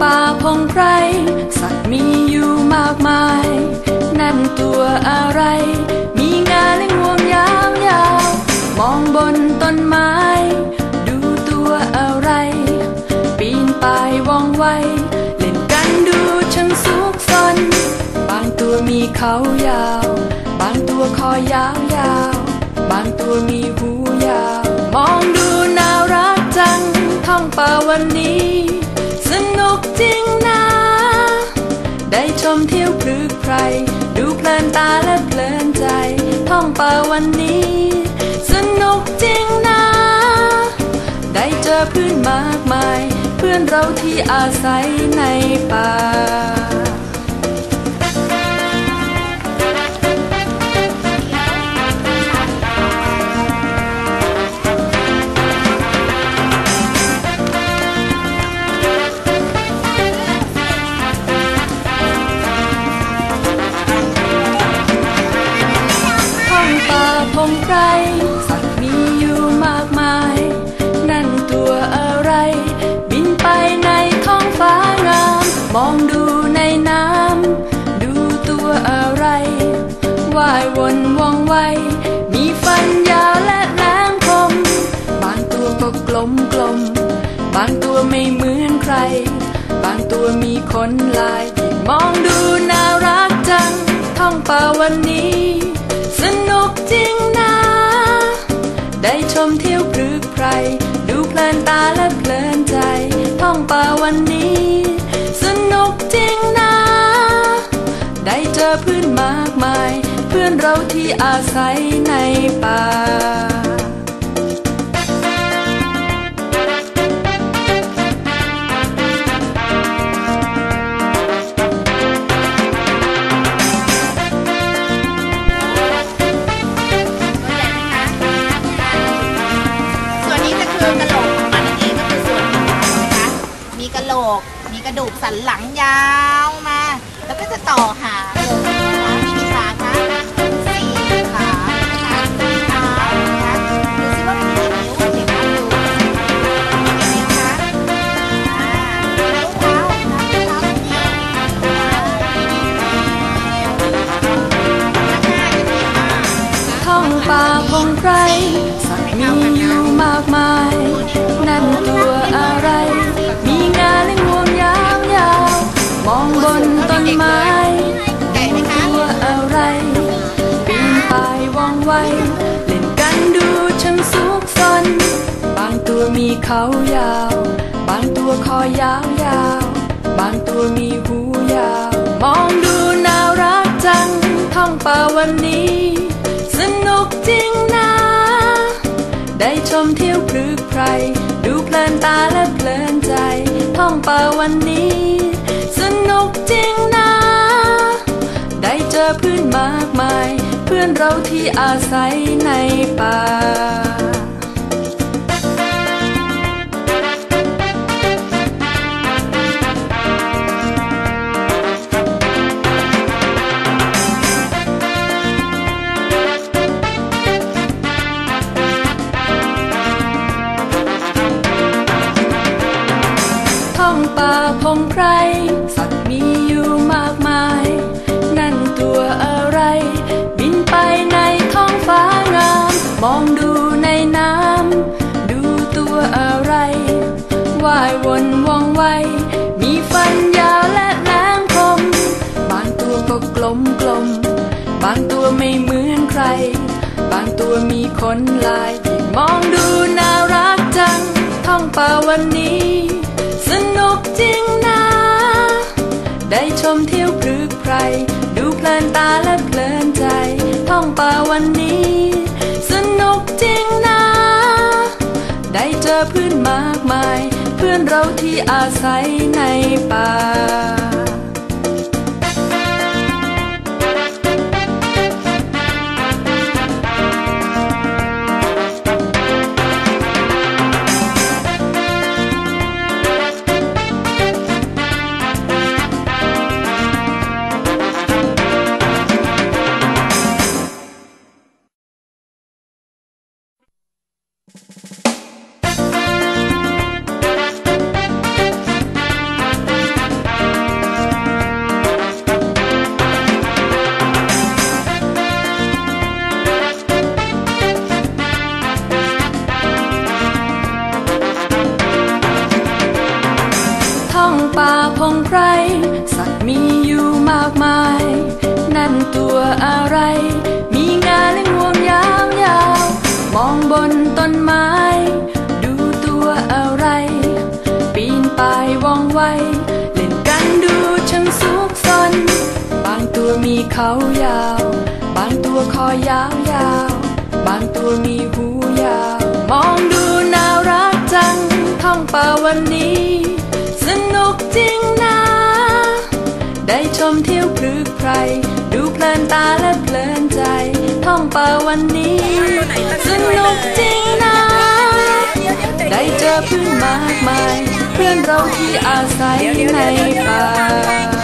ป่าพงไพรสัตว์มีอยู่มากมาย นั่นตัวอะไร มีงาและงวงยาวยาวมองบนต้นไม้ ดูตัวอะไร ปีนป่ายว่องไว เล่นกันดูช่างสุกสน บางตัวมีเขายาว บางตัวคอยาวยาว บางตัวมีหูยาว มองดูน่ารักจังท่องป่าวันนี้ นุกจริงนะ ได้ชมเที่ยวพลึกไพรดูเพลินตาและเพลินใจ ท่องป่าวันนี้ สนุกจริงนะ ได้เจอเพื่อนมากมาย เพื่อนเราที่อาศัยในป่า องดูในน้ำ ดูตัวอะไร ว่ายวนว่องไว มีฟันยาวและแหลมคม บางตัวก็กลมกลม บางตัวไม่เหมือนใคร บางตัวมีขนลายที่มองดูน่ารักจัง ท่องป่าวันนี้ สนุกจริงนะ ได้ชมเที่ยวพลึกไพรดูเพลินตาและเพลินใจ ท่องป่าวันนี้ ริงนะ ได้เจอเพื่อนมากมาย เพื่อนเราที่อาศัยในป่า มีกระดูกสันหลังยาวมา แล้วก็จะต่อหางมีกี่ขาคะสี่ขานะคะสี่เท้านะคะดูซิว่ามีกี่นิ้วเดี๋ยวนับดูมีกี่นิ้วคะอ่านิ้วเท้านะคะนิ้วเท้ากี่นิ้วอ่าข้างฟ้าจะมีห้าท่องป่าพงไพรสัตว์มีอยู่มากมาย นั่นตัวอะไร มองบนต้นไม้ใหญ่ไหมคะตัวอะไรปีนป่ายว่องไว เล่นกันดูช่างสุกสนบางตัวมีเขายาว บางตัวคอยาวยาวบางตัวมีหูยาว มองดูน่ารักจังท่องป่าวันนี้ สนุกจริงนะ ได้ชมเที่ยวพลึกไพรดูเพลินตาและเพลินใจ ท่องป่าวันนี้ นุกจริงนะ ได้เจอเพื่อนมากมาย เพื่อนเราที่อาศัยในป่า องดูในน้ำ ดูตัวอะไร ว่ายวนว่องไว มีฟันยาวและแหลมคม บางตัวก็กลมกลม บางตัวไม่เหมือนใคร บางตัวมีขนลายที่มองดูน่ารักจัง ท่องป่าวันนี้ สนุกจริงนะ ได้ชมเที่ยวพลึกไพรดูเพลินตาและเพลินใจ ท่องป่าวันนี้ นุกจริงนะ ได้เจอเพื่อนมากมาย เพื่อนเราที่อาศัยในป่า ป่าพงไพร สัตว์มีอยู่มากมาย นั่นตัวอะไร มีงาและงวงยาวยาวมองบนต้นไม้ ดูตัวอะไร ปีนป่ายว่องไว เล่นกันดูช่างสุกสน บางตัวมีเขายาว บางตัวคอยาวยาว บางตัวมีหูยาว มองดูน่ารักจัง ท่องป่าวันนี้ จริงนะ ได้ชมเที่ยวพลึกไพรดูเพลินตาและเพลินใจ ท่องป่าวันนี้สนุกจริงนะ ได้เจอเพื่อนมากมาย เพื่อนเราที่อาศัยในป่า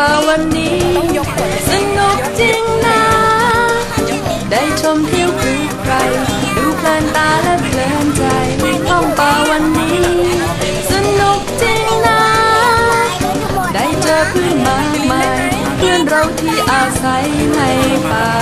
ป่าวันนี้ สนุกจริงนะ ได้ชมเที่ยวคือใคร ดูเพลินตาและเพลินใจท่องป่าวันนี้ สนุกจริงนะ ได้เจอเพื่อนมากมาย เพื่อนเราที่อาศัยในป่า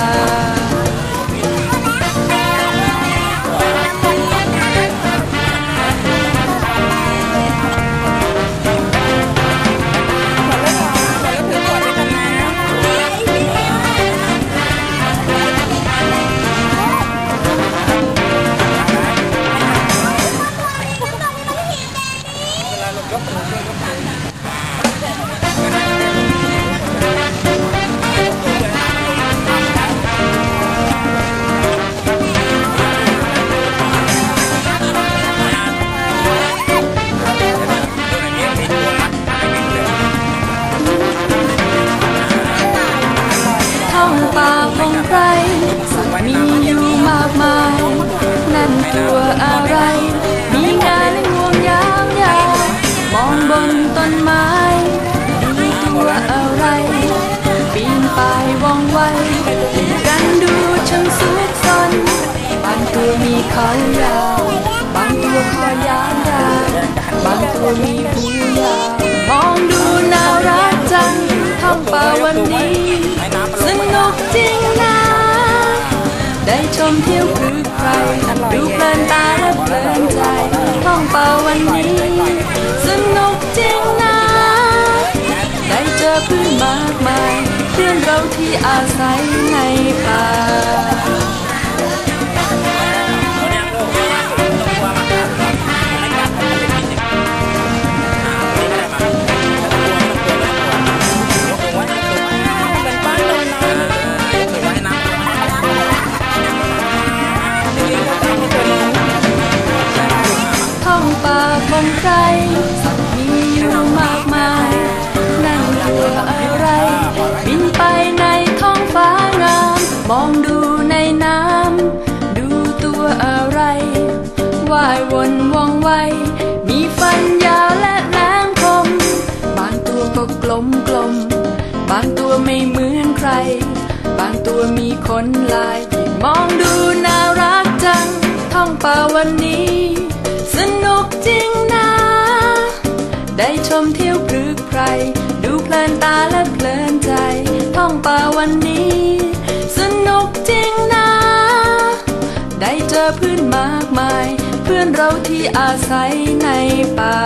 ตัวอะไร มีงาและงวงยาวยาวมองบนต้นไม้ดูตัวอะไร ปีนป่ายว่องไวเล่นกันดูช่างสุกสนบางตัวมีเขายาว บางตัวคอยาวยาบางตัวมีหูยาว มองดูน่ารักจังท่องป่าวันนี้ สนุกจริงนะ ได้ชมเที่ยวคือใครดูเพลินตาและเพลินใจท่องป่าวันนี้สนุกจริงนะได้เจอเพื่อนมากมายเพื่อนเราที่อาศัยในป่า ชมเที่ยวพลึกไพรดูเพลินตาและเพลินใจ ท่องป่าวันนี้ สนุกจริงนะ ได้เจอเพื่อนมากมาย เพื่อนเราที่อาศัยในป่า